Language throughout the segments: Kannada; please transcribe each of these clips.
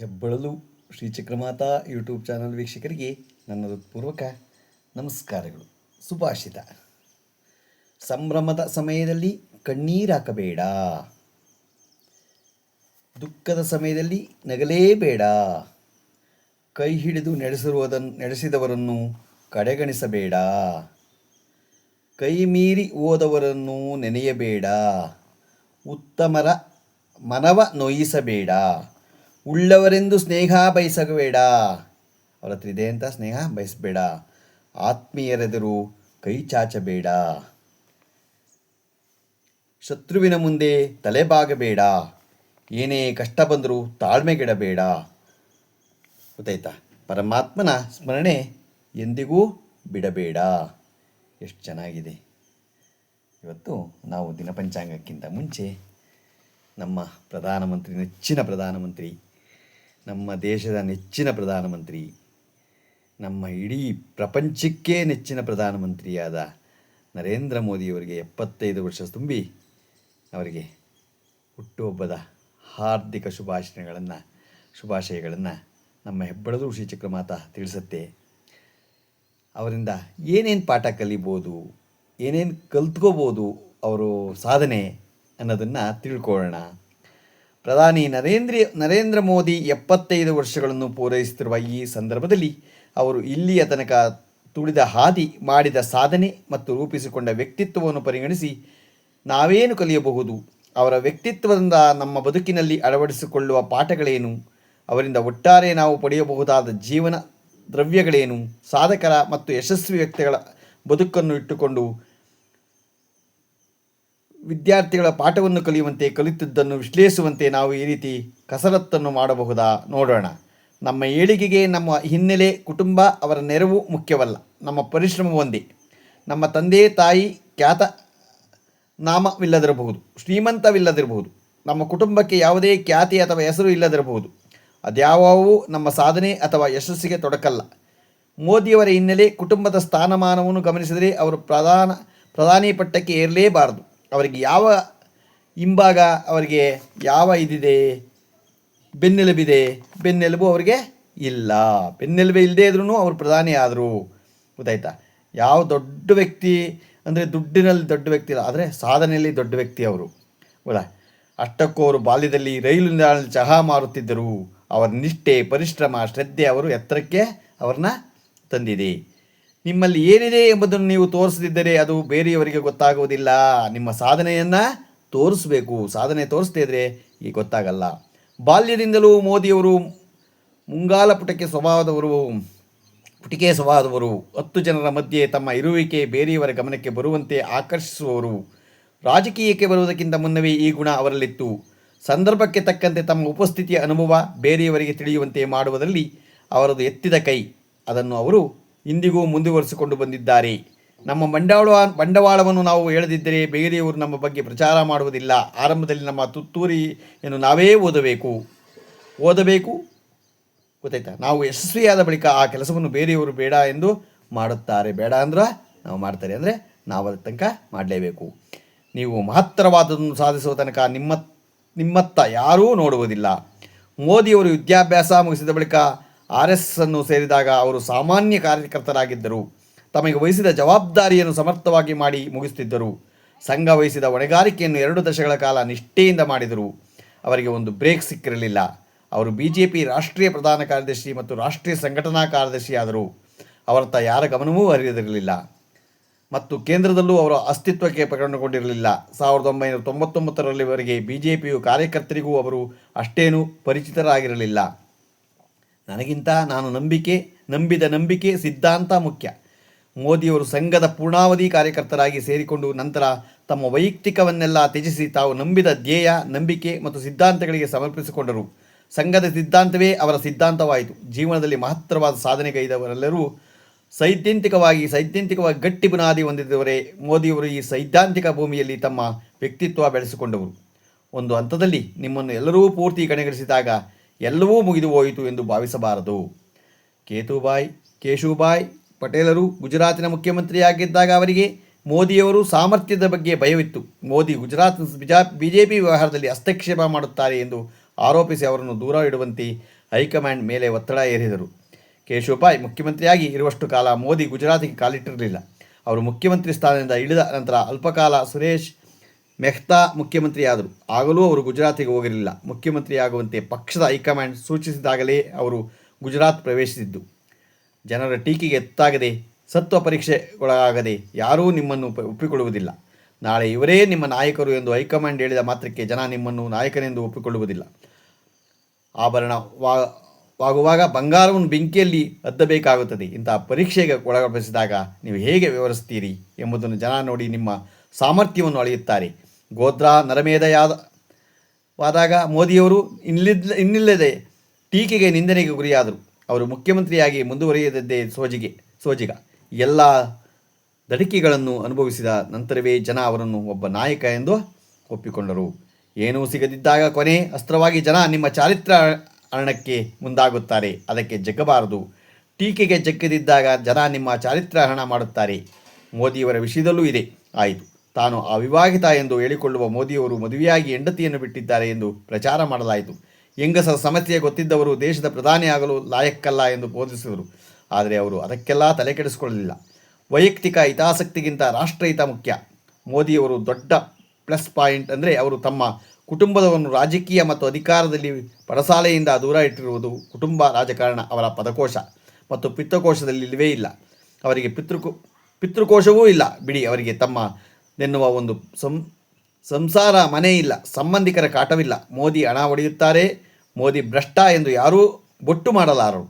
ಹೆಬ್ಬಳಲು ಶ್ರೀ ಚಕ್ರಮಾತಾ ಯೂಟ್ಯೂಬ್ ಚಾನಲ್ ವೀಕ್ಷಕರಿಗೆ ನನ್ನ ಹೃತ್ಪೂರ್ವಕ ನಮಸ್ಕಾರಗಳು. ಸುಭಾಷಿತ. ಸಂಭ್ರಮದ ಸಮಯದಲ್ಲಿ ಕಣ್ಣೀರಾಕಬೇಡ ದುಃಖದ ಸಮಯದಲ್ಲಿ ನಗಲೇಬೇಡ. ಕೈ ಹಿಡಿದು ನಡೆಸಿರುವುದನ್ನು ನಡೆಸಿದವರನ್ನು ಕಡೆಗಣಿಸಬೇಡ. ಕೈ ಮೀರಿ ಹೋದವರನ್ನು ನೆನೆಯಬೇಡ. ಉತ್ತಮರ ಮನವ ನೋಯಿಸಬೇಡ. ಉಳ್ಳವರೆಂದು ಸ್ನೇಹ ಬಯಸಬೇಡ. ಅವರ ಹತ್ರ ಇದೆ ಅಂತ ಸ್ನೇಹ ಬಯಸಬೇಡ. ಆತ್ಮೀಯರೆದುರು ಕೈ ಚಾಚಬೇಡ. ಶತ್ರುವಿನ ಮುಂದೆ ತಲೆಬಾಗಬೇಡ ಏನೇ ಕಷ್ಟ ಬಂದರೂ ತಾಳ್ಮೆಗೆಡಬೇಡ. ಗೊತ್ತಾಯ್ತಾ? ಪರಮಾತ್ಮನ ಸ್ಮರಣೆ ಎಂದಿಗೂ ಬಿಡಬೇಡ. ಎಷ್ಟು ಚೆನ್ನಾಗಿದೆ. ಇವತ್ತು ನಾವು ದಿನಪಂಚಾಂಗಕ್ಕಿಂತ ಮುಂಚೆ ನಮ್ಮ ಪ್ರಧಾನಮಂತ್ರಿ, ನೆಚ್ಚಿನ ಪ್ರಧಾನಮಂತ್ರಿ ನಮ್ಮ ದೇಶದ ನೆಚ್ಚಿನ ಪ್ರಧಾನಮಂತ್ರಿ, ನಮ್ಮ ಇಡೀ ಪ್ರಪಂಚಕ್ಕೇ ನೆಚ್ಚಿನ ಪ್ರಧಾನಮಂತ್ರಿಯಾದ ನರೇಂದ್ರ ಮೋದಿಯವರಿಗೆ ಎಪ್ಪತ್ತೈದು ವರ್ಷ ತುಂಬಿ ಅವರಿಗೆ ಹುಟ್ಟುಹಬ್ಬದ ಹಾರ್ದಿಕ ಶುಭಾಶಯಗಳನ್ನು ಶುಭಾಶಯಗಳನ್ನು ನಮ್ಮ ಹೆಬ್ಬಳದು ಶ್ರೀ ಚಕ್ರಮಾತ ತಿಳಿಸುತ್ತೆ. ಅವರಿಂದ ಏನೇನು ಪಾಠ ಕಲಿಬೋದು, ಏನೇನು ಕಲ್ತ್ಕೋಬೋದು ಅವರು ಸಾಧನೆ ಅನ್ನೋದನ್ನು ತಿಳ್ಕೊಳ್ಳೋಣ. ಪ್ರಧಾನಿ ನರೇಂದ್ರ ನರೇಂದ್ರ ಮೋದಿ ಎಪ್ಪತ್ತೈದು ವರ್ಷಗಳನ್ನು ಪೂರೈಸುತ್ತಿರುವ ಈ ಸಂದರ್ಭದಲ್ಲಿ ಅವರು ಇಲ್ಲಿಯ ತನಕ ತುಳಿದ ಹಾದಿ ಮಾಡಿದ ಸಾಧನೆ ಮತ್ತು ರೂಪಿಸಿಕೊಂಡ ವ್ಯಕ್ತಿತ್ವವನ್ನು ಪರಿಗಣಿಸಿ ನಾವೇನು ಕಲಿಯಬಹುದು? ಅವರ ವ್ಯಕ್ತಿತ್ವದಿಂದ ನಮ್ಮ ಬದುಕಿನಲ್ಲಿ ಅಳವಡಿಸಿಕೊಳ್ಳುವ ಪಾಠಗಳೇನು? ಅವರಿಂದ ಒಟ್ಟಾರೆ ನಾವು ಪಡೆಯಬಹುದಾದ ಜೀವನ ದ್ರವ್ಯಗಳೇನು? ಸಾಧಕರ ಮತ್ತು ಯಶಸ್ವಿ ವ್ಯಕ್ತಿಗಳ ಬದುಕನ್ನು ಇಟ್ಟುಕೊಂಡು ವಿದ್ಯಾರ್ಥಿಗಳ ಪಾಠವನ್ನು ಕಲಿಯುವಂತೆ, ಕಲಿತದ್ದನ್ನು ವಿಶ್ಲೇಷಿಸುವಂತೆ ನಾವು ಈ ರೀತಿ ಕಸರತ್ತನ್ನು ಮಾಡಬಹುದಾ ನೋಡೋಣ. ನಮ್ಮ ಏಳಿಗೆಗೆ ನಮ್ಮ ಹಿನ್ನೆಲೆ ಕುಟುಂಬ ಅವರ ನೆರವು ಮುಖ್ಯವಲ್ಲ, ನಮ್ಮ ಪರಿಶ್ರಮ ಒಂದೇ. ನಮ್ಮ ತಂದೆ, ತಾಯಿ ಖ್ಯಾತ ನಾಮವಿಲ್ಲದಿರಬಹುದು, ಶ್ರೀಮಂತವಿಲ್ಲದಿರಬಹುದು, ನಮ್ಮ ಕುಟುಂಬಕ್ಕೆ ಯಾವುದೇ ಖ್ಯಾತಿ ಅಥವಾ ಹೆಸರು ಇಲ್ಲದಿರಬಹುದು ಅದ್ಯಾವೂ ನಮ್ಮ ಸಾಧನೆ ಅಥವಾ ಯಶಸ್ಸಿಗೆ ತೊಡಕಲ್ಲ. ಮೋದಿಯವರ ಹಿನ್ನೆಲೆ ಕುಟುಂಬದ ಸ್ಥಾನಮಾನವನ್ನು ಗಮನಿಸಿದರೆ ಅವರು ಪ್ರಧಾನ ಪ್ರಧಾನಿ ಪಟ್ಟಕ್ಕೆ ಏರಲೇಬಾರದು. ಅವರಿಗೆ ಯಾವ ಹಿಂಭಾಗ ಅವರಿಗೆ ಯಾವ ಇದಿದೆ? ಬೆನ್ನೆಲುಬಿದೆ. ಬೆನ್ನೆಲುಬು ಅವರಿಗೆ ಇಲ್ಲ. ಬೆನ್ನೆಲುಬೆ ಇಲ್ಲದೇ ಇದ್ರೂ ಅವರು ಪ್ರಧಾನಿ ಆದರು. ಗೊತ್ತಾಯ್ತಾ? ಯಾವ ದೊಡ್ಡ ವ್ಯಕ್ತಿ ಅಂದರೆ ದುಡ್ಡಿನಲ್ಲಿ ದೊಡ್ಡ ವ್ಯಕ್ತಿ ಇಲ್ಲ, ಆದರೆ ಸಾಧನೆಯಲ್ಲಿ ದೊಡ್ಡ ವ್ಯಕ್ತಿ ಅವರು. ಹೌದಾ ಅಷ್ಟಕ್ಕೂ ಅವರು ಬಾಲ್ಯದಲ್ಲಿ ರೈಲು ನಿಲ್ದಾಣದಲ್ಲಿ ಚಹಾ ಮಾರುತ್ತಿದ್ದರು. ಅವರ ನಿಷ್ಠೆ, ಪರಿಶ್ರಮ, ಶ್ರದ್ಧೆ ಅವರು ಎತ್ತರಕ್ಕೆ ಅವ್ರನ್ನ ತಂದಿದೆ. ನಿಮ್ಮಲ್ಲಿ ಏನಿದೆ ಎಂಬುದನ್ನು ನೀವು ತೋರಿಸದಿದ್ದರೆ ಅದು ಬೇರೆಯವರಿಗೆ ಗೊತ್ತಾಗುವುದಿಲ್ಲ. ನಿಮ್ಮ ಸಾಧನೆಯನ್ನು ತೋರಿಸಬೇಕು. ಸಾಧನೆ ತೋರಿಸದೇ ಇದ್ದರೆ ಈಗ ಗೊತ್ತಾಗಲ್ಲ. ಬಾಲ್ಯದಿಂದಲೂ ಮೋದಿಯವರು ಮುಂಗಾಲ ಪುಟಕ್ಕೆ ಸ್ವಭಾವದವರು, ಪುಟಿಕೆ ಸ್ವಭಾವದವರು, ಹತ್ತು ಜನರ ಮಧ್ಯೆ ತಮ್ಮ ಇರುವಿಕೆ ಬೇರೆಯವರ ಗಮನಕ್ಕೆ ಬರುವಂತೆ ಆಕರ್ಷಿಸುವವರು. ರಾಜಕೀಯಕ್ಕೆ ಬರುವುದಕ್ಕಿಂತ ಮುನ್ನವೇ ಈ ಗುಣ ಅವರಲ್ಲಿತ್ತು. ಸಂದರ್ಭಕ್ಕೆ ತಕ್ಕಂತೆ ತಮ್ಮ ಉಪಸ್ಥಿತಿಯ ಅನುಭವ ಬೇರೆಯವರಿಗೆ ತಿಳಿಯುವಂತೆ ಮಾಡುವುದರಲ್ಲಿ ಅವರದು ಎತ್ತಿದ ಕೈ. ಅದನ್ನು ಅವರು ಇಂದಿಗೂ ಮುಂದುವರಿಸಿಕೊಂಡು ಬಂದಿದ್ದಾರೆ. ನಮ್ಮ ಬಂಡವಾಳ ಬಂಡವಾಳವನ್ನು ನಾವು ಹೇಳದಿದ್ದರೆ ಬೇರೆಯವರು ನಮ್ಮ ಬಗ್ಗೆ ಪ್ರಚಾರ ಮಾಡುವುದಿಲ್ಲ. ಆರಂಭದಲ್ಲಿ ನಮ್ಮ ತುತ್ತೂರಿಯನ್ನು ನಾವೇ ಓದಬೇಕು. ಓದಬೇಕು? ಗೊತ್ತಾಯ್ತಾ? ನಾವು ಯಶಸ್ವಿಯಾದ ಬಳಿಕ ಆ ಕೆಲಸವನ್ನು ಬೇರೆಯವರು ಬೇಡ ಎಂದು ಮಾಡುತ್ತಾರೆ. ಬೇಡ ಅಂದ್ರೆ ನಾವು ಮಾಡ್ತಾರೆ ಅಂದರೆ ನಾವು ಅದ ತನಕ ಮಾಡಲೇಬೇಕು. ನೀವು ಮಹತ್ತರವಾದದನ್ನು ಸಾಧಿಸುವ ತನಕ ನಿಮ್ಮ, ನಿಮ್ಮತ್ತ ಯಾರೂ ನೋಡುವುದಿಲ್ಲ. ಮೋದಿಯವರು ವಿದ್ಯಾಭ್ಯಾಸ ಮುಗಿಸಿದ ಬಳಿಕ ಆರ್ ಎಸ್ ಅನ್ನು ಸೇರಿದಾಗ ಅವರು ಸಾಮಾನ್ಯ ಕಾರ್ಯಕರ್ತರಾಗಿದ್ದರು. ತಮಗೆ ವಹಿಸಿದ ಜವಾಬ್ದಾರಿಯನ್ನು ಸಮರ್ಥವಾಗಿ ಮಾಡಿ ಮುಗಿಸುತ್ತಿದ್ದರು ಸಂಘ ವಹಿಸಿದ ಹೊಣೆಗಾರಿಕೆಯನ್ನು ಎರಡು ದಶಕಗಳ ಕಾಲ ನಿಷ್ಠೆಯಿಂದ ಮಾಡಿದರು. ಅವರಿಗೆ ಒಂದು ಬ್ರೇಕ್ ಸಿಕ್ಕಿರಲಿಲ್ಲ. ಅವರು ಬಿ ಜೆ ಪಿ ರಾಷ್ಟ್ರೀಯ ಪ್ರಧಾನ ಕಾರ್ಯದರ್ಶಿ ಮತ್ತು ರಾಷ್ಟ್ರೀಯ ಸಂಘಟನಾ ಕಾರ್ಯದರ್ಶಿಯಾದರು. ಅವರತ್ತ ಯಾರ ಗಮನವೂ ಹರಿಯದಿರಲಿಲ್ಲ ಮತ್ತು ಕೇಂದ್ರದಲ್ಲೂ ಅವರ ಅಸ್ತಿತ್ವಕ್ಕೆ ಪ್ರಕರಣಗೊಂಡಿರಲಿಲ್ಲ ಸಾವಿರದ ಒಂಬೈನೂರ ತೊಂಬತ್ತೊಂಬತ್ತರಲ್ಲಿವರೆಗೆ ಬಿ ಜೆ ಪಿಯು ಕಾರ್ಯಕರ್ತರಿಗೂ ಅವರು ಅಷ್ಟೇನೂ ಪರಿಚಿತರಾಗಿರಲಿಲ್ಲ. ನನಗಿಂತ ನಾನು ನಂಬಿಕೆ, ನಂಬಿದ ನಂಬಿಕೆ ಸಿದ್ಧಾಂತ ಮುಖ್ಯ. ಮೋದಿಯವರು ಸಂಘದ ಪೂರ್ಣಾವಧಿ ಕಾರ್ಯಕರ್ತರಾಗಿ ಸೇರಿಕೊಂಡು ನಂತರ ತಮ್ಮ ವೈಯಕ್ತಿಕವನ್ನೆಲ್ಲ ತ್ಯಜಿಸಿ ತಾವು ನಂಬಿದ ಧ್ಯೇಯ, ನಂಬಿಕೆ ಮತ್ತು ಸಿದ್ಧಾಂತಗಳಿಗೆ ಸಮರ್ಪಿಸಿಕೊಂಡರು. ಸಂಘದ ಸಿದ್ಧಾಂತವೇ ಅವರ ಸಿದ್ಧಾಂತವಾಯಿತು. ಜೀವನದಲ್ಲಿ ಮಹತ್ತರವಾದ ಸಾಧನೆಗೈದವರೆಲ್ಲರೂ ಸೈದ್ಧಾಂತಿಕವಾಗಿ ಸೈದ್ಧಾಂತಿಕವಾಗಿ ಗಟ್ಟಿ ಬುನಾದಿ ಹೊಂದಿದವರೇ ಮೋದಿಯವರು ಈ ಸೈದ್ಧಾಂತಿಕ ಭೂಮಿಯಲ್ಲಿ ತಮ್ಮ ವ್ಯಕ್ತಿತ್ವ ಬೆಳೆಸಿಕೊಂಡವರು. ಒಂದು ಹಂತದಲ್ಲಿ ನಿಮ್ಮನ್ನು ಎಲ್ಲರೂ ಪೂರ್ತಿ ಕಡೆಗಣಿಸಿದಾಗ ಎಲ್ಲವೂ ಮುಗಿದು ಹೋಯಿತು ಎಂದು ಭಾವಿಸಬಾರದು. ಕೇತುಬಾಯ್, ಕೇಶುಬಾಯ್ ಪಟೇಲರು ಗುಜರಾತಿನ ಮುಖ್ಯಮಂತ್ರಿಯಾಗಿದ್ದಾಗ ಅವರಿಗೆ ಮೋದಿಯವರು ಸಾಮರ್ಥ್ಯದ ಬಗ್ಗೆ ಭಯವಿತ್ತು. ಮೋದಿ ಗುಜರಾತ್ ಬಿಜಾ ಬಿ ಜೆ ಪಿ ವ್ಯವಹಾರದಲ್ಲಿ ಹಸ್ತಕ್ಷೇಪ ಮಾಡುತ್ತಾರೆ ಎಂದು ಆರೋಪಿಸಿ ಅವರನ್ನು ದೂರ ಇಡುವಂತೆ ಹೈಕಮಾಂಡ್ ಮೇಲೆ ಒತ್ತಡ ಹೇರಿದರು. ಕೇಶುಬಾಯ್ ಮುಖ್ಯಮಂತ್ರಿಯಾಗಿ ಇರುವಷ್ಟು ಕಾಲ ಮೋದಿ ಗುಜರಾತಿಗೆ ಕಾಲಿಟ್ಟಿರಲಿಲ್ಲ. ಅವರು ಮುಖ್ಯಮಂತ್ರಿ ಸ್ಥಾನದಿಂದ ಇಳಿದ ನಂತರ ಅಲ್ಪಕಾಲ ಸುರೇಶ್ ಮೆಹ್ತಾ ಮುಖ್ಯಮಂತ್ರಿಯಾದರು. ಆಗಲೂ ಅವರು ಗುಜರಾತಿಗೆ ಹೋಗಿರಲಿಲ್ಲ. ಮುಖ್ಯಮಂತ್ರಿಯಾಗುವಂತೆ ಪಕ್ಷದ ಹೈಕಮಾಂಡ್ ಸೂಚಿಸಿದಾಗಲೇ ಅವರು ಗುಜರಾತ್ ಪ್ರವೇಶಿಸಿದ್ದು. ಜನರ ಟೀಕೆಗೆ ಎತ್ತಾಗದೆ, ಸತ್ವ ಪರೀಕ್ಷೆಗೊಳಗಾಗದೆ ಯಾರೂ ನಿಮ್ಮನ್ನು ಒಪ್ಪಿಕೊಳ್ಳುವುದಿಲ್ಲ. ನಾಳೆ ಇವರೇ ನಿಮ್ಮ ನಾಯಕರು ಎಂದು ಹೈಕಮಾಂಡ್ ಹೇಳಿದ ಮಾತ್ರಕ್ಕೆ ಜನ ನಿಮ್ಮನ್ನು ನಾಯಕನೆಂದು ಒಪ್ಪಿಕೊಳ್ಳುವುದಿಲ್ಲ. ಆಭರಣ ವಾಗುವಾಗ ಬಂಗಾರವನ್ನು ಬೆಂಕಿಯಲ್ಲಿ ಅದ್ದಬೇಕಾಗುತ್ತದೆ. ಇಂತಹ ಪರೀಕ್ಷೆಗೆ ಒಳಪಡಿಸಿದಾಗ ನೀವು ಹೇಗೆ ವ್ಯವಹರಿಸ್ತೀರಿ ಎಂಬುದನ್ನು ಜನ ನೋಡಿ ನಿಮ್ಮ ಸಾಮರ್ಥ್ಯವನ್ನು ಅಳೆಯುತ್ತಾರೆ. ಗೋದ್ರಾ ನರಮೇಧಯಾದ ವಾದಾಗ ಮೋದಿಯವರು ಇನ್ನಿಲ್ಲ ಇನ್ನಿಲ್ಲದೆ ಟೀಕೆಗೆ ನಿಂದನೆಗೆ ಗುರಿಯಾದರು. ಅವರು ಮುಖ್ಯಮಂತ್ರಿಯಾಗಿ ಮುಂದುವರಿಯದಿದ್ದೇ ಸೋಜಿಗೆ ಸೋಜಿಗ. ಎಲ್ಲ ದಡಿಕೆಗಳನ್ನು ಅನುಭವಿಸಿದ ನಂತರವೇ ಜನ ಅವರನ್ನು ಒಬ್ಬ ನಾಯಕ ಎಂದು ಒಪ್ಪಿಕೊಂಡರು. ಏನೂ ಸಿಗದಿದ್ದಾಗ ಕೊನೆ ಅಸ್ತ್ರವಾಗಿ ಜನ ನಿಮ್ಮ ಚಾರಿತ್ರ ಹರಣಕ್ಕೆ ಮುಂದಾಗುತ್ತಾರೆ. ಅದಕ್ಕೆ ಜಗ್ಗಬಾರದು. ಟೀಕೆಗೆ ಜಗ್ಗದಿದ್ದಾಗ ಜನ ನಿಮ್ಮ ಚಾರಿತ್ರ್ಯಹರಣ ಮಾಡುತ್ತಾರೆ. ಮೋದಿಯವರ ವಿಷಯದಲ್ಲೂ ಇದೆ. ಆಯಿತು. ತಾನು ಅವಿವಾಹಿತ ಎಂದು ಹೇಳಿಕೊಳ್ಳುವ ಮೋದಿಯವರು ಮದುವೆಯಾಗಿ ಹೆಂಡತಿಯನ್ನು ಬಿಟ್ಟಿದ್ದಾರೆ ಎಂದು ಪ್ರಚಾರ ಮಾಡಲಾಯಿತು. ಹೆಂಗಸರ ಸಮಸ್ಯೆ ಗೊತ್ತಿದ್ದವರು ದೇಶದ ಪ್ರಧಾನಿಯಾಗಲು ಲಾಯಕ್ಕಲ್ಲ ಎಂದು ಬೋಧಿಸಿದರು. ಆದರೆ ಅವರು ಅದಕ್ಕೆಲ್ಲ ತಲೆ ಕೆಡಿಸಿಕೊಳ್ಳಲಿಲ್ಲ. ವೈಯಕ್ತಿಕ ಹಿತಾಸಕ್ತಿಗಿಂತ ರಾಷ್ಟ್ರಹಿತ ಮುಖ್ಯ. ಮೋದಿಯವರು ದೊಡ್ಡ ಪ್ಲಸ್ ಪಾಯಿಂಟ್ ಅಂದರೆ ಅವರು ತಮ್ಮ ಕುಟುಂಬದವನ್ನು ರಾಜಕೀಯ ಮತ್ತು ಅಧಿಕಾರದಲ್ಲಿ ಪಡಸಾಲೆಯಿಂದ ದೂರ ಇಟ್ಟಿರುವುದು ಕುಟುಂಬ ರಾಜಕಾರಣ ಅವರ ಪದಕೋಶ. ಮತ್ತು ಪಿತ್ತಕೋಶದಲ್ಲಿ ಇಲ್ಲವೇ ಇಲ್ಲ. ಅವರಿಗೆ ಪಿತೃಕೋ, ಪಿತೃಕೋಶವೂ ಇಲ್ಲ. ಬಿಡಿ ಅವರಿಗೆ ತಮ್ಮ ಎನ್ನುವ ಒಂದು ಸಂಸಾರ ಮನೆ ಇಲ್ಲ, ಸಂಬಂಧಿಕರ ಕಾಟವಿಲ್ಲ. ಮೋದಿ ಹಣ ಹೊಡೆಯುತ್ತಾರೆ ಮೋದಿ ಭ್ರಷ್ಟ ಎಂದು ಯಾರೂ ಬೊಟ್ಟು ಮಾಡಲಾರರು.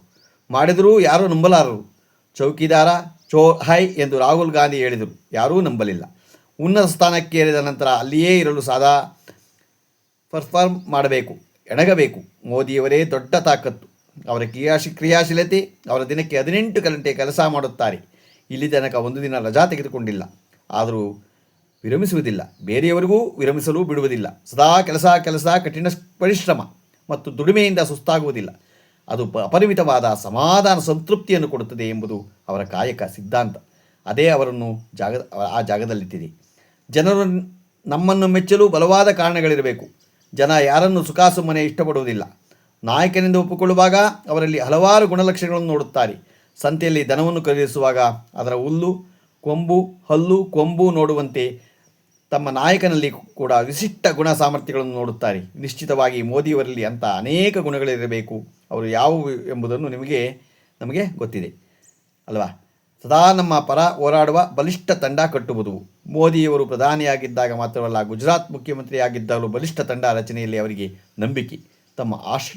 ಮಾಡಿದರೂ ಯಾರೂ ನಂಬಲಾರರು. ಚೌಕಿದಾರ, ಚೋ, ಹೈ ಎಂದು ರಾಹುಲ್ ಗಾಂಧಿ ಹೇಳಿದರು. ಯಾರೂ ನಂಬಲಿಲ್ಲ. ಉನ್ನತ ಸ್ಥಾನಕ್ಕೆ ಏರಿದ ನಂತರ ಅಲ್ಲಿಯೇ ಇರಲು ಸಾದಾ ಪರ್ಫಾರ್ಮ್ ಮಾಡಬೇಕು, ಎಣಗಬೇಕು. ಮೋದಿಯವರೇ ದೊಡ್ಡ ತಾಕತ್ತು. ಅವರ ಕ್ರಿಯಾಶಿ, ಕ್ರಿಯಾಶೀಲತೆ, ಅವರ ದಿನಕ್ಕೆ ಹದಿನೆಂಟು ಗಂಟೆ ಕೆಲಸ ಮಾಡುತ್ತಾರೆ. ಇಲ್ಲಿ ತನಕ ಒಂದು ದಿನ ರಜಾ ತೆಗೆದುಕೊಂಡಿಲ್ಲ. ಆದರೂ ವಿರಮಿಸುವುದಿಲ್ಲ. ಬೇರೆಯವರಿಗೂ ವಿರಮಿಸಲು ಬಿಡುವುದಿಲ್ಲ. ಸದಾ ಕೆಲಸ ಕೆಲಸ, ಕಠಿಣ ಪರಿಶ್ರಮ ಮತ್ತು ದುಡಿಮೆಯಿಂದ ಸುಸ್ತಾಗುವುದಿಲ್ಲ. ಅದು ಅಪರಿಮಿತವಾದ ಸಮಾಧಾನ ಸಂತೃಪ್ತಿಯನ್ನು ಕೊಡುತ್ತದೆ ಎಂಬುದು ಅವರ ಕಾಯಕ ಸಿದ್ಧಾಂತ. ಅದೇ ಅವರನ್ನು ಜಾಗ, ಆ ಜಾಗದಲ್ಲಿಟ್ಟಿದೆ ಜನರು ನಮ್ಮನ್ನು ಮೆಚ್ಚಲು ಬಲವಾದ ಕಾರಣಗಳಿರಬೇಕು. ಜನ ಯಾರನ್ನು ಸುಖಾಸುಮ್ಮನೆ ಇಷ್ಟಪಡುವುದಿಲ್ಲ. ನಾಯಕನಿಂದ ಒಪ್ಪಿಕೊಳ್ಳುವಾಗ ಅವರಲ್ಲಿ ಹಲವಾರು ಗುಣಲಕ್ಷಣಗಳನ್ನು ನೋಡುತ್ತಾರೆ. ಸಂತೆಯಲ್ಲಿ ದನವನ್ನು ಖರೀದಿಸುವಾಗ ಅದರ ಹುಲ್ಲು, ಕೊಂಬು, ಹಲ್ಲು, ಕೊಂಬು ನೋಡುವಂತೆ ತಮ್ಮ ನಾಯಕನಲ್ಲಿ ಕೂಡ ವಿಶಿಷ್ಟ ಗುಣ ಸಾಮರ್ಥ್ಯಗಳನ್ನು ನೋಡುತ್ತಾರೆ. ನಿಶ್ಚಿತವಾಗಿ ಮೋದಿಯವರಲ್ಲಿ ಅಂಥ ಅನೇಕ ಗುಣಗಳಿರಬೇಕು. ಅವರು ಯಾವುವು ಎಂಬುದನ್ನು ನಿಮಗೆ, ನಮಗೆ ಗೊತ್ತಿದೆ. ಅಲ್ವಾ? ಸದಾ ನಮ್ಮ ಪರ ಹೋರಾಡುವ ಬಲಿಷ್ಠ ತಂಡ ಕಟ್ಟುವುದು. ಮೋದಿಯವರು ಪ್ರಧಾನಿಯಾಗಿದ್ದಾಗ ಮಾತ್ರವಲ್ಲ, ಗುಜರಾತ್ ಮುಖ್ಯಮಂತ್ರಿಯಾಗಿದ್ದಾಗಲೂ ಬಲಿಷ್ಠ ತಂಡ ರಚನೆಯಲ್ಲಿ ಅವರಿಗೆ ನಂಬಿಕೆ. ತಮ್ಮ ಆಶ್,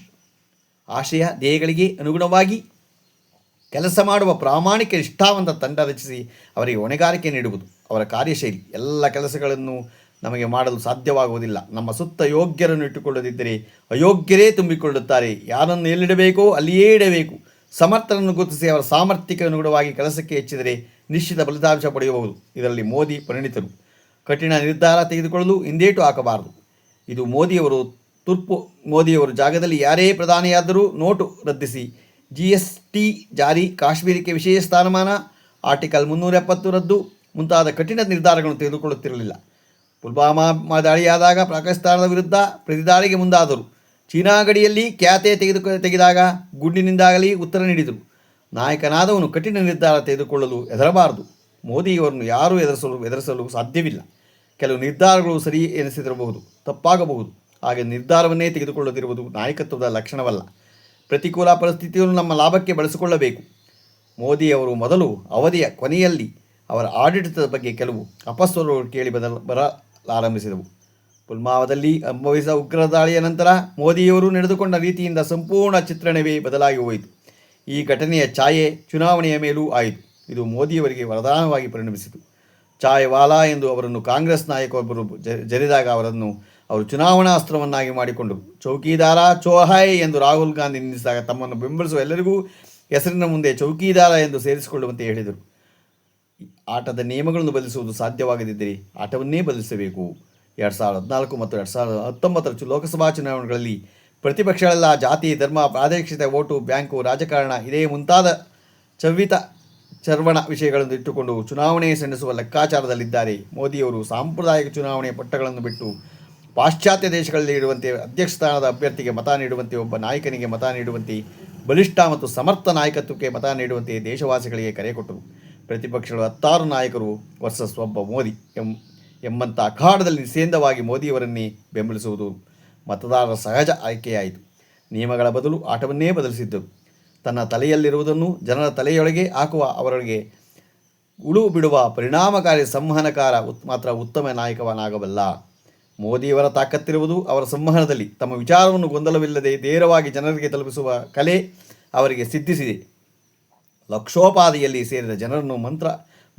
ಆಶಯ ಧ್ಯೇಯಗಳಿಗೆ ಅನುಗುಣವಾಗಿ ಕೆಲಸ ಮಾಡುವ ಪ್ರಾಮಾಣಿಕ ನಿಷ್ಠಾವಂತ ತಂಡ ರಚಿಸಿ ಅವರಿಗೆ ಹೊಣೆಗಾರಿಕೆ ನೀಡುವುದು. ಅವರ ಕಾರ್ಯಶೈಲಿ, ಎಲ್ಲ ಕೆಲಸಗಳನ್ನು ನಮಗೆ ಮಾಡಲು ಸಾಧ್ಯವಾಗುವುದಿಲ್ಲ. ನಮ್ಮ ಸುತ್ತ ಯೋಗ್ಯರನ್ನು ಇಟ್ಟುಕೊಳ್ಳದಿದ್ದರೆ ಅಯೋಗ್ಯರೇ ತುಂಬಿಕೊಳ್ಳುತ್ತಾರೆ. ಯಾರನ್ನು ಎಲ್ಲಿಡಬೇಕೋ ಅಲ್ಲಿಯೇ ಇಡಬೇಕು. ಸಮರ್ಥರನ್ನು ಗುರುತಿಸಿ ಅವರ ಸಾಮರ್ಥ್ಯಕ್ಕೆ ಅನುಗುಣವಾಗಿ ಕೆಲಸಕ್ಕೆ ಹೆಚ್ಚಿದರೆ ನಿಶ್ಚಿತ ಫಲಿತಾಂಶ ಪಡೆಯಬಹುದು. ಇದರಲ್ಲಿ ಮೋದಿ ಪರಿಣಿತರು. ಕಠಿಣ ನಿರ್ಧಾರ ತೆಗೆದುಕೊಳ್ಳಲು ಹಿಂದೇಟು ಹಾಕಬಾರದು. ಇದು ಮೋದಿಯವರು ತುರ್ಪು, ಮೋದಿಯವರು ಜಾಗದಲ್ಲಿ ಯಾರೇ ಪ್ರಧಾನಿಯಾದರೂ ನೋಟು ರದ್ದಿಸಿ ಜಿ ಎಸ್ ಟಿ ಜಾರಿ, ಕಾಶ್ಮೀರಕ್ಕೆ ವಿಶೇಷ ಸ್ಥಾನಮಾನ, ಆರ್ಟಿಕಲ್ ಮುನ್ನೂರ ಎಪ್ಪತ್ತು ರದ್ದು ಮುಂತಾದ ಕಠಿಣ ನಿರ್ಧಾರಗಳನ್ನು ತೆಗೆದುಕೊಳ್ಳುತ್ತಿರಲಿಲ್ಲ. ಪುಲ್ವಾಮಾ ದಾಳಿಯಾದಾಗ ಪಾಕಿಸ್ತಾನದ ವಿರುದ್ಧ ಪ್ರತಿದಾಳಿಗೆ ಮುಂದಾದರು. ಚೀನಾ ಗಡಿಯಲ್ಲಿ ಖ್ಯಾತೆ ತೆಗೆದು ತೆಗೆದಾಗ ಗುಂಡಿನಿಂದಾಗಲಿ ಉತ್ತರ ನೀಡಿದರು. ನಾಯಕನಾದವನು ಕಠಿಣ ನಿರ್ಧಾರ ತೆಗೆದುಕೊಳ್ಳಲು ಹೆದರಬಾರದು. ಮೋದಿಯವರನ್ನು ಯಾರೂ ಎದುರಿಸಲು ಎದುರಿಸಲು ಸಾಧ್ಯವಿಲ್ಲ. ಕೆಲವು ನಿರ್ಧಾರಗಳು ಸರಿ ಎನಿಸಿದಿರಬಹುದು, ತಪ್ಪಾಗಬಹುದು. ಹಾಗೆ ನಿರ್ಧಾರವನ್ನೇ ತೆಗೆದುಕೊಳ್ಳದಿರುವುದು ನಾಯಕತ್ವದ ಲಕ್ಷಣವಲ್ಲ. ಪ್ರತಿಕೂಲ ಪರಿಸ್ಥಿತಿಯನ್ನು ನಮ್ಮ ಲಾಭಕ್ಕೆ ಬಳಸಿಕೊಳ್ಳಬೇಕು. ಮೋದಿಯವರು ಮೊದಲು ಅವಧಿಯ ಕೊನೆಯಲ್ಲಿ ಅವರ ಆಡಳಿತದ ಬಗ್ಗೆ ಕೆಲವು ಅಪಸ್ವರಗಳು ಕೇಳಿ ಬದಲ ಬರಲಾರಂಭಿಸಿದವು ಪುಲ್ವಾಮಾದಲ್ಲಿ ಸಂಭವಿಸಿದ ಉಗ್ರ ದಾಳಿಯ ನಂತರ ಮೋದಿಯವರು ನಡೆದುಕೊಂಡ ರೀತಿಯಿಂದ ಸಂಪೂರ್ಣ ಚಿತ್ರಣವೇ ಬದಲಾಗಿ ಹೋಯಿತು. ಈ ಘಟನೆಯ ಛಾಯೆ ಚುನಾವಣೆಯ ಮೇಲೂ ಆಯಿತು. ಇದು ಮೋದಿಯವರಿಗೆ ವರದಾನವಾಗಿ ಪರಿಣಮಿಸಿತು. ಛಾಯೆ ವಾಲಾ ಎಂದು ಅವರನ್ನು ಕಾಂಗ್ರೆಸ್ ನಾಯಕರೊಬ್ಬರು ಜರಿದಾಗ ಅವರನ್ನು ಅವರು ಚುನಾವಣಾ ಅಸ್ತ್ರವನ್ನಾಗಿ ಮಾಡಿಕೊಂಡರು. ಚೌಕಿದಾರ ಚೋಹಾಯ್ ಎಂದು ರಾಹುಲ್ ಗಾಂಧಿ ನಿಂದಿಸಿದಾಗ ತಮ್ಮನ್ನು ಬೆಂಬಲಿಸುವ ಎಲ್ಲರಿಗೂ ಹೆಸರಿನ ಮುಂದೆ ಚೌಕಿದಾರ ಎಂದು ಸೇರಿಸಿಕೊಳ್ಳುವಂತೆ ಹೇಳಿದರು. ಆಟದ ನಿಯಮಗಳನ್ನು ಬದಲಿಸುವುದು ಸಾಧ್ಯವಾಗದಿದ್ದರೆ ಆಟವನ್ನೇ ಬದಲಿಸಬೇಕು. ಎರಡು ಸಾವಿರದ ಹದಿನಾಲ್ಕು ಮತ್ತು ಎರಡು ಸಾವಿರದ ಹತ್ತೊಂಬತ್ತರ ಲೋಕಸಭಾ ಚುನಾವಣೆಗಳಲ್ಲಿ ಪ್ರತಿಪಕ್ಷಗಳೆಲ್ಲ ಜಾತಿ, ಧರ್ಮ ಪ್ರಾದೇಶಿಕ ಓಟು, ಬ್ಯಾಂಕು, ರಾಜಕಾರಣ ಇದೇ ಮುಂತಾದ ಚವಿತ ಚರ್ವಣ ವಿಷಯಗಳನ್ನು ಇಟ್ಟುಕೊಂಡು ಚುನಾವಣೆ ಸೆಣಸುವ ಲೆಕ್ಕಾಚಾರದಲ್ಲಿದ್ದಾರೆ. ಮೋದಿಯವರು ಸಾಂಪ್ರದಾಯಿಕ ಚುನಾವಣೆ ಪಟ್ಟಗಳನ್ನು ಬಿಟ್ಟು ಪಾಶ್ಚಾತ್ಯ ದೇಶಗಳಲ್ಲಿ ಇರುವಂತೆ ಅಧ್ಯಕ್ಷ ಸ್ಥಾನದ ಅಭ್ಯರ್ಥಿಗೆ ಮತ ನೀಡುವಂತೆ, ಒಬ್ಬ ನಾಯಕನಿಗೆ ಮತ ನೀಡುವಂತೆ, ಬಲಿಷ್ಠ ಮತ್ತು ಸಮರ್ಥ ನಾಯಕತ್ವಕ್ಕೆ ಮತ ನೀಡುವಂತೆ ದೇಶವಾಸಿಗಳಿಗೆ ಕರೆ ಕೊಟ್ಟರು. ಪ್ರತಿಪಕ್ಷಗಳು ಹತ್ತಾರು ನಾಯಕರು ವರ್ಸಸ್ ಒಬ್ಬ ಮೋದಿ ಎಂ ಎಂಬಂಥ ಅಖಾಡದಲ್ಲಿ ನಿಷೇಧವಾಗಿ ಮೋದಿಯವರನ್ನೇ ಬೆಂಬಲಿಸುವುದು ಮತದಾರರ ಸಹಜ ಆಯ್ಕೆಯಾಯಿತು. ನಿಯಮಗಳ ಬದಲು ಆಟವನ್ನೇ ಬದಲಿಸಿದ್ದರು ತನ್ನ ತಲೆಯಲ್ಲಿರುವುದನ್ನು ಜನರ ತಲೆಯೊಳಗೆ ಹಾಕುವ ಅವರೊಳಗೆ ಉಳು ಬಿಡುವ ಪರಿಣಾಮಕಾರಿ ಸಂವಹನಕಾರ ಉತ್, ಮಾತ್ರ ಉತ್ತಮ ನಾಯಕವನಾಗಬಲ್ಲ. ಮೋದಿಯವರ ತಾಕತ್ತಿರುವುದು ಅವರ ಸಂವಹನದಲ್ಲಿ ತಮ್ಮ ವಿಚಾರವನ್ನು ಗೊಂದಲವಿಲ್ಲದೆ ನೇರವಾಗಿ ಜನರಿಗೆ ತಲುಪಿಸುವ ಕಲೆ ಅವರಿಗೆ ಸಿದ್ಧಿಸಿದೆ. ಲಕ್ಷೋಪಾದಿಯಲ್ಲಿ ಸೇರಿದ ಜನರನ್ನು ಮಂತ್ರ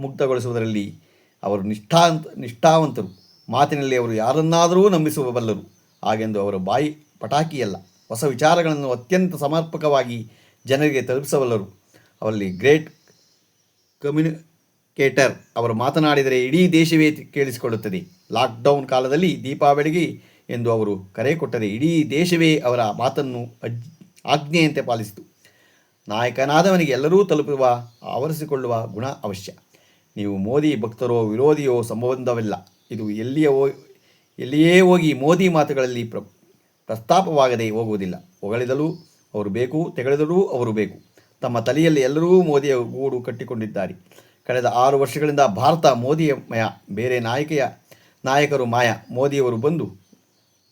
ಮುಕ್ತಗೊಳಿಸುವುದರಲ್ಲಿ ಅವರು ನಿಷ್ಠಾಂತ, ನಿಷ್ಠಾವಂತರು. ಮಾತಿನಲ್ಲಿ ಅವರು ಯಾರನ್ನಾದರೂ ನಂಬಿಸಬಲ್ಲರು ಹಾಗೆಂದು ಅವರ ಬಾಯಿ ಪಟಾಕಿಯಲ್ಲ. ಹೊಸ ವಿಚಾರಗಳನ್ನು ಅತ್ಯಂತ ಸಮರ್ಪಕವಾಗಿ ಜನರಿಗೆ ತಲುಪಿಸಬಲ್ಲರು. ಅವರಲ್ಲಿ ಗ್ರೇಟ್ ಕಮ್ಯುನಿಕೇಟರ್ ಅವರು ಮಾತನಾಡಿದರೆ ಇಡೀ ದೇಶವೇ ಕೇಳಿಸಿಕೊಳ್ಳುತ್ತದೆ. ಲಾಕ್ಡೌನ್ ಕಾಲದಲ್ಲಿ ದೀಪಾವಳಿಗೆ ಎಂದು ಅವರು ಕರೆ ಕೊಟ್ಟರೆ ಇಡೀ ದೇಶವೇ ಅವರ ಮಾತನ್ನು ಅಜ್, ಆಜ್ಞೆಯಂತೆ ಪಾಲಿಸಿತು. ನಾಯಕನಾದವನಿಗೆ ಎಲ್ಲರೂ ತಲುಪುವ, ಆವರಿಸಿಕೊಳ್ಳುವ ಗುಣ ಅವಶ್ಯ. ನೀವು ಮೋದಿ ಭಕ್ತರೋ, ವಿರೋಧಿಯೋ ಸಂಬಂಧವಿಲ್ಲ. ಇದು ಎಲ್ಲಿಯ, ಎಲ್ಲಿಯೇ ಹೋಗಿ ಮೋದಿ ಮಾತುಗಳಲ್ಲಿ ಪ್ರ, ಪ್ರಸ್ತಾಪವಾಗದೆ ಹೋಗುವುದಿಲ್ಲ. ಹೊಗಳಿದಲು ಅವರು ಬೇಕು ತೆಗೆಳಿದರೂ ಅವರು ಬೇಕು. ತಮ್ಮ ತಲೆಯಲ್ಲಿ ಎಲ್ಲರೂ ಮೋದಿಯ ಗೂಡು ಕಟ್ಟಿಕೊಂಡಿದ್ದಾರೆ. ಕಳೆದ ಆರು ವರ್ಷಗಳಿಂದ ಭಾರತ ಮೋದಿಯ ಮಯ ಬೇರೆ ನಾಯಕಿಯ, ನಾಯಕರು ಮಾಯ. ಮೋದಿಯವರು ಬಂದು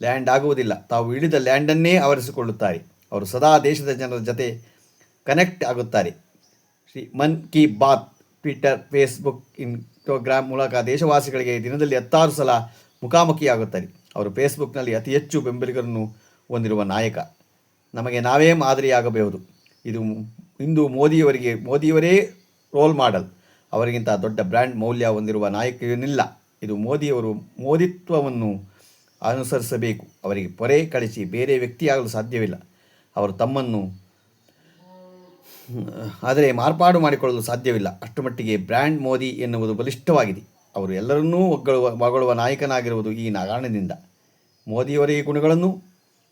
ಲ್ಯಾಂಡ್ ಆಗುವುದಿಲ್ಲ. ತಾವು ಹಿಡಿದ ಲ್ಯಾಂಡನ್ನೇ ಆವರಿಸಿಕೊಳ್ಳುತ್ತಾರೆ. ಅವರು ಸದಾ ದೇಶದ ಜನರ ಜತೆ ಕನೆಕ್ಟ್ ಆಗುತ್ತಾರೆ. Shri Mann Ki Baat Twitter Facebook Instagram ಮೂಲಕ ದೇಶವಾಸಿಗಳಿಗೆ ದಿನದಲ್ಲಿ ಹತ್ತಾರು ಸಲ ಮುಖಾಮುಖಿಯಾಗುತ್ತಾರೆ. ಅವರು ಫೇಸ್ಬುಕ್ನಲ್ಲಿ ಅತಿ ಹೆಚ್ಚು ಬೆಂಬಲಿಗರನ್ನು ಹೊಂದಿರುವ ನಾಯಕ. ನಮಗೆ ನಾವೇ ಮಾದರಿಯಾಗಬಹುದು. ಇದು ಇಂದು ಮೋದಿಯವರಿಗೆ, ಮೋದಿಯವರೇ ರೋಲ್ ಮಾಡಲ್ ಅವರಿಗಿಂತ ದೊಡ್ಡ ಬ್ರ್ಯಾಂಡ್ ಮೌಲ್ಯ ಹೊಂದಿರುವ ನಾಯಕನಿಲ್ಲ ಇದು ಮೋದಿಯವರು ಮೋದಿತ್ವವನ್ನು ಅನುಸರಿಸಬೇಕು. ಅವರಿಗೆ ಪೊರೆ ಕಳಿಸಿ ಬೇರೆ ವ್ಯಕ್ತಿಯಾಗಲು ಸಾಧ್ಯವಿಲ್ಲ. ಅವರು ತಮ್ಮನ್ನು ಆದರೆ ಮಾರ್ಪಾಡು ಮಾಡಿಕೊಳ್ಳಲು ಸಾಧ್ಯವಿಲ್ಲ. ಅಷ್ಟು ಮಟ್ಟಿಗೆ ಬ್ರ್ಯಾಂಡ್ ಮೋದಿ ಎನ್ನುವುದು ಬಲಿಷ್ಠವಾಗಿದೆ. ಅವರು ಎಲ್ಲರನ್ನೂ ಒಗ್ಗಳುವ ನಾಯಕನಾಗಿರುವುದು ಈ ನಾಗಾಣದಿಂದ ಮೋದಿಯವರ ಈ ಗುಣಗಳನ್ನು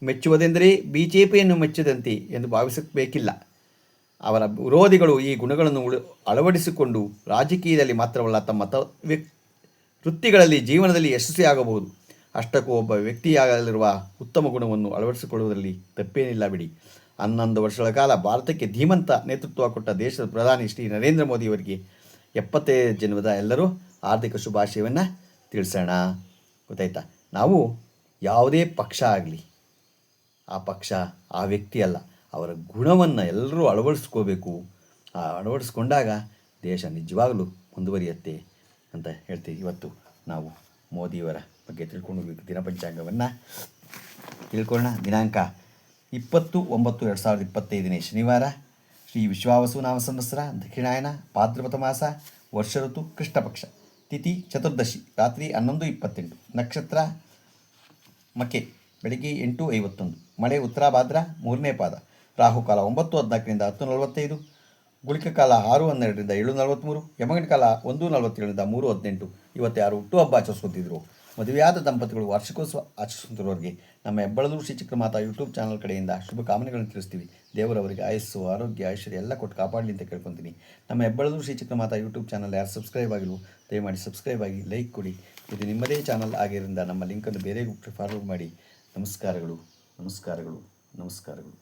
ಮೆಚ್ಚುವುದೆಂದರೆ ಬಿ ಜೆ ಪಿಯನ್ನು ಮೆಚ್ಚದಂತೆ ಎಂದು ಭಾವಿಸಬೇಕಿಲ್ಲ. ಅವರ ವಿರೋಧಿಗಳು ಈ ಗುಣಗಳನ್ನು ಅಳವಡಿಸಿಕೊಂಡು ರಾಜಕೀಯದಲ್ಲಿ ಮಾತ್ರವಲ್ಲ ತಮ್ಮ ತ ವೃತ್ತಿಗಳಲ್ಲಿ ಜೀವನದಲ್ಲಿ ಯಶಸ್ವಿಯಾಗಬಹುದು. ಅಷ್ಟಕ್ಕೂ ಒಬ್ಬ ವ್ಯಕ್ತಿಯಾಗಲಿರುವ ಉತ್ತಮ ಗುಣವನ್ನು ಅಳವಡಿಸಿಕೊಳ್ಳುವುದರಲ್ಲಿ ತಪ್ಪೇನಿಲ್ಲ ಬಿಡಿ. ಹನ್ನೊಂದು ವರ್ಷಗಳ ಕಾಲ ಭಾರತಕ್ಕೆ ಧೀಮಂತ ನೇತೃತ್ವ ಕೊಟ್ಟ ದೇಶದ ಪ್ರಧಾನಿ ಶ್ರೀ ನರೇಂದ್ರ ಮೋದಿಯವರಿಗೆ ಎಪ್ಪತ್ತೈದು ಜನ್ಮದ ಎಲ್ಲರೂ ಆರ್ಥಿಕ ಶುಭಾಶಯವನ್ನು ತಿಳಿಸೋಣ. ಗೊತ್ತಾಯ್ತಾ? ನಾವು ಯಾವುದೇ ಪಕ್ಷ ಆಗಲಿ, ಆ ಪಕ್ಷ, ಆ ವ್ಯಕ್ತಿ ಅಲ್ಲ, ಅವರ ಗುಣವನ್ನು ಎಲ್ಲರೂ ಅಳವಡಿಸ್ಕೋಬೇಕು. ಆ ಅಳವಡಿಸ್ಕೊಂಡಾಗ ದೇಶ ನಿಜವಾಗಲೂ ಮುಂದುವರಿಯುತ್ತೆ ಅಂತ ಹೇಳ್ತೀವಿ. ಇವತ್ತು ನಾವು ಮೋದಿಯವರ ಬಗ್ಗೆ ತಿಳ್ಕೊಂಡು ದಿನ ಪಂಚಾಂಗವನ್ನು ತಿಳ್ಕೊಳ್ಳೋಣ. ದಿನಾಂಕ ಇಪ್ಪತ್ತು ಒಂಬತ್ತು ಎರಡು ಸಾವಿರದ ಇಪ್ಪತ್ತೈದನೇ ಶನಿವಾರ, ಶ್ರೀ ವಿಶ್ವಾವಸು ನಾಮ ಸಂವತ್ಸರ, ದಕ್ಷಿಣಾಯನ ಭಾದ್ರಪದ ಮಾಸ, ವರ್ಷ ಋತು ಕೃಷ್ಣ ಪಕ್ಷ ತಿಥಿ ಚತುರ್ದಶಿ, ರಾತ್ರಿ ಹನ್ನೊಂದು ಇಪ್ಪತ್ತೆಂಟು. ನಕ್ಷತ್ರ ಮಕೆ, ಬೆಳಗ್ಗೆ ಎಂಟು ಐವತ್ತೊಂದು. ಮಳೆ, ಉತ್ತರ ಭಾದ್ರ, ಮೂರನೇ ಪಾದ. ರಾಹುಕಾಲ ಒಂಬತ್ತು ಹದಿನಾಲ್ಕರಿಂದ ಹತ್ತು ನಲವತ್ತೈದು. ಗುಳಿಕ ಕಾಲ ಆರು ಹನ್ನೆರಡರಿಂದ ಏಳು ನಲವತ್ತ್ಮೂರು ಯಮಗಣ ಕಾಲ ಒಂದು ನಲವತ್ತೇಳರಿಂದ ಮೂರು ಹದಿನೆಂಟು. ಇವತ್ತು ಯಾರು ಹುಟ್ಟುಹಬ್ಬ ಆಚರಿಸ್ಕೊತಿದ್ರು? ಮದುವೆಯಾದ ದಂಪತಿಗಳು ವಾರ್ಷಿಕೋತ್ಸವ ಆಚರಿಸುತ್ತಿರುವವರಿಗೆ ನಮ್ಮ ಹೆಬ್ಬಳದೂರು ಶ್ರೀ ಚಕ್ರಮಾತಾ ಯೂಟ್ಯೂಬ್ ಚಾನಲ್ ಕಡೆಯಿಂದ ಶುಭ ಕಾಮನೆಗಳನ್ನು ತಿಳಿಸ್ತೀವಿ. ದೇವರವರಿಗೆ ಆಯಸ್ಸು, ಆರೋಗ್ಯ, ಐಶ್ವರ್ಯ ಎಲ್ಲ ಕೊಟ್ಟು ಕಾಪಾಡಲಿ ಅಂತ ಕೇಳ್ಕೊತೀನಿ. ನಮ್ಮ ಹೆಬ್ಬಳದೂರು ಶ್ರೀ ಚಕ್ರಮಾತಾ ಯೂಟ್ಯೂಬ್ ಚಾನಲ್ ಯಾರು ಸಬ್ಸ್ಕ್ರೈಬ್ ಆಗಿಲ್ಲ ದಯಮಾಡಿ ಸಬ್ಸ್ಕ್ರೈಬ್ ಆಗಿ, ಲೈಕ್ ಕೊಡಿ. ಇದು ನಿಮ್ಮದೇ ಚಾನಲ್ ಆಗಿದ್ದರಿಂದ ನಮ್ಮ ಲಿಂಕನ್ನು ಬೇರೆ ಫಾರ್ವರ್ಡ್ ಮಾಡಿ. ನಮಸ್ಕಾರಗಳು ನಮಸ್ಕಾರಗಳು ನಮಸ್ಕಾರಗಳು.